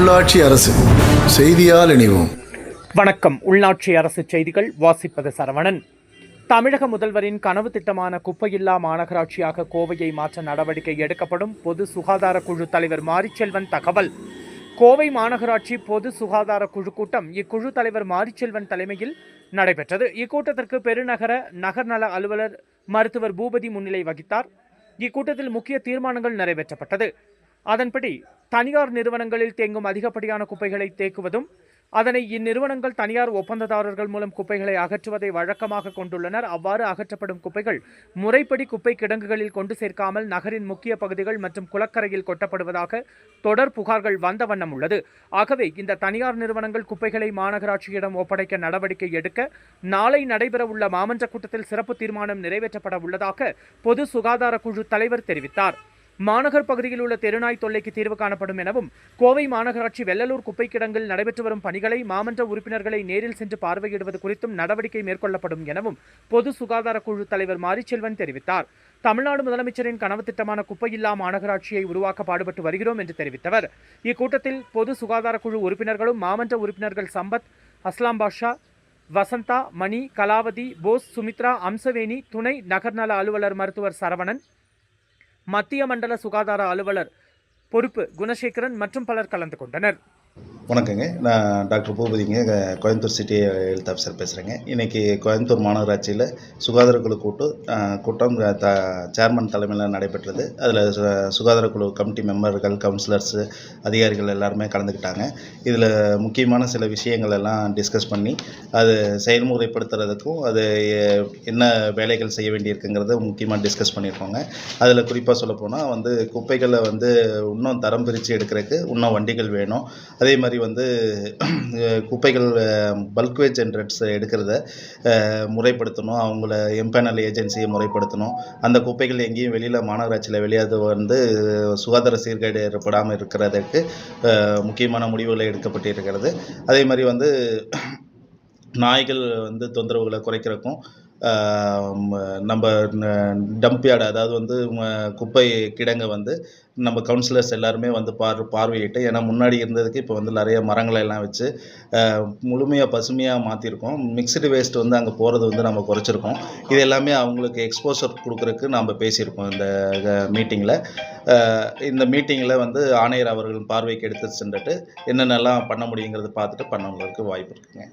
உள்ளாட்சி அரசு செய்தியால் இணைவோம். வணக்கம். உள்நாட்சி அரசு செய்திகள் வாசிப்பது சரவணன். தமிழக முதல்வரின் கனவு திட்டமான குப்பையில்லா மாநகராட்சியாக கோவையை மாற்ற நடவடிக்கை எடுக்கப்படும் பொது சுகாதார குழு தலைவர் மாரிச்செல்வன் தகவல். கோவை மாநகராட்சி பொது சுகாதார குழு கூட்டம் இக்குழு தலைவர் மாரிச்செல்வன் தலைமையில் நடைபெற்றது. இக்கூட்டத்திற்கு பெருநகர நகர்நல அலுவலர் மருத்துவர் பூபதி முன்னிலை வகித்தார். இக்கூட்டத்தில் முக்கிய தீர்மானங்கள் நிறைவேற்றப்பட்டது. அதன்படி தனியார் நிறுவனங்களில் தேங்கும் அதிகப்படியான குப்பைகளை தேக்குவதும் அதனை இந்நிறுவனங்கள் தனியார் ஒப்பந்ததாரர்கள் மூலம் குப்பைகளை அகற்றுவதை வழக்கமாக கொண்டுள்ளனர். அவ்வாறு அகற்றப்படும் குப்பைகள் முறைப்படி குப்பை கிடங்குகளில் கொண்டு சேர்க்காமல் நகரின் முக்கிய பகுதிகள் மற்றும் குளக்கரையில் கொட்டப்படுவதாக தொடர் புகார்கள் வந்த வண்ணம் உள்ளது. ஆகவே இந்த தனியார் நிறுவனங்கள் குப்பைகளை மாநகராட்சியிடம் ஒப்படைக்க நடவடிக்கை எடுக்க நாளை நடைபெறவுள்ள மாமன்ற கூட்டத்தில் சிறப்பு தீர்மானம் நிறைவேற்றப்பட உள்ளதாக பொது சுகாதார குழு தலைவர் தெரிவித்தார். மாநகர் பகுதியில் உள்ள தெருநாய் தொல்லைக்கு தீர்வு காணப்படும் எனவும் கோவை மாநகராட்சி வெள்ளலூர் குப்பை கிடங்கில் நடைபெற்று வரும் பணிகளை மாமன்ற உறுப்பினர்களை நேரில் சென்று பார்வையிடுவது குறித்தும் நடவடிக்கை மேற்கொள்ளப்படும் எனவும் பொது சுகாதார குழு தலைவர் மாரிச்செல்வன் தெரிவித்தார். தமிழ்நாடு முதலமைச்சரின் கனவு திட்டமான குப்பையில்லா மாநகராட்சியை உருவாக்க பாடுபட்டு வருகிறோம் என்று தெரிவித்தவர். இக்கூட்டத்தில் பொது சுகாதார குழு உறுப்பினர்களும் மாமன்ற உறுப்பினர்கள் சம்பத் அஸ்லாம் பாஷா வசந்தா மணி கலாவதி போஸ் சுமித்ரா அம்சவேணி துணை நகர்நல அலுவலர் மருத்துவர் சரவணன் மத்திய மண்டல சுகாதார அலுவலர் பொறுப்பு குணசேகரன் மற்றும் பலர் கலந்து கொண்டனர். வணக்கங்க. நான் டாக்டர் பூபதிங்க கோயம்புத்தூர் சிட்டி ஹெல்த் ஆஃபீஸர் பேசுகிறேங்க இன்றைக்கி கோயம்புத்தூர் மாநகராட்சியில் சுகாதாரக்குழு கூட்டு கூட்டம் த சேர்மன் தலைமையில் நடைபெற்றது. அதில் சுகாதாரக்குழு கமிட்டி மெம்பர்கள் கவுன்சிலர்ஸு அதிகாரிகள் எல்லாருமே கலந்துக்கிட்டாங்க. இதில் முக்கியமான சில விஷயங்கள் எல்லாம் டிஸ்கஸ் பண்ணி அது செயல்முறைப்படுத்துறதுக்கும் அது என்ன வேலைகள் செய்ய வேண்டியிருக்குங்கிறத முக்கியமாக டிஸ்கஸ் பண்ணியிருக்கோங்க. அதில் குறிப்பாக சொல்லப்போனால் வந்து குப்பைகளை வந்து இன்னும் தரம் பிரித்து எடுக்கிறதுக்கு இன்னும் வண்டிகள் வேணும். அதே அதே மாதிரி வந்து குப்பைகள் பல்க் வேஜ் ஜென்ரேட்ஸ் எடுக்கிறத முறைப்படுத்தணும். அவங்கள எம்பேனல் ஏஜென்சியை முறைப்படுத்தணும். அந்த குப்பைகள் எங்கேயும் வெளியில் மாநகராட்சியில் வெளியாது வந்து சுகாதார சீர்கேடு ஏற்படாமல் இருக்கிறதுக்கு முக்கியமான முடிவுகள் எடுக்கப்பட்டிருக்கிறது. அதே மாதிரி வந்து நாய்கள் வந்து தொந்தரவுகளை குறைக்கிறதுக்கும் நம்ம டம்ப் யார்டு அதாவது வந்து குப்பை கிடங்கை வந்து நம்ம கவுன்சிலர்ஸ் எல்லாருமே வந்து பார் பார்வையிட்டு ஏன்னா முன்னாடி இருந்ததுக்கு இப்போ வந்து நிறைய மரங்களை எல்லாம் வச்சு முழுமையாக பசுமையாக மாற்றிருக்கோம் மிக்சடு வேஸ்ட் வந்து அங்கே போகிறது வந்து நம்ம குறைச்சிருக்கோம். இது எல்லாமே அவங்களுக்கு எக்ஸ்போசர் கொடுக்குறதுக்கு நம்ம பேசியிருக்கோம் இந்த மீட்டிங்கில் இந்த மீட்டிங்கில் வந்து ஆணையர் அவர்கள் பார்வைக்கு எடுத்து சென்றுட்டு என்னென்னலாம் பண்ண முடியுங்கிறத பார்த்துட்டு பண்ணவங்களுக்கு வாய்ப்பு இருக்குங்க.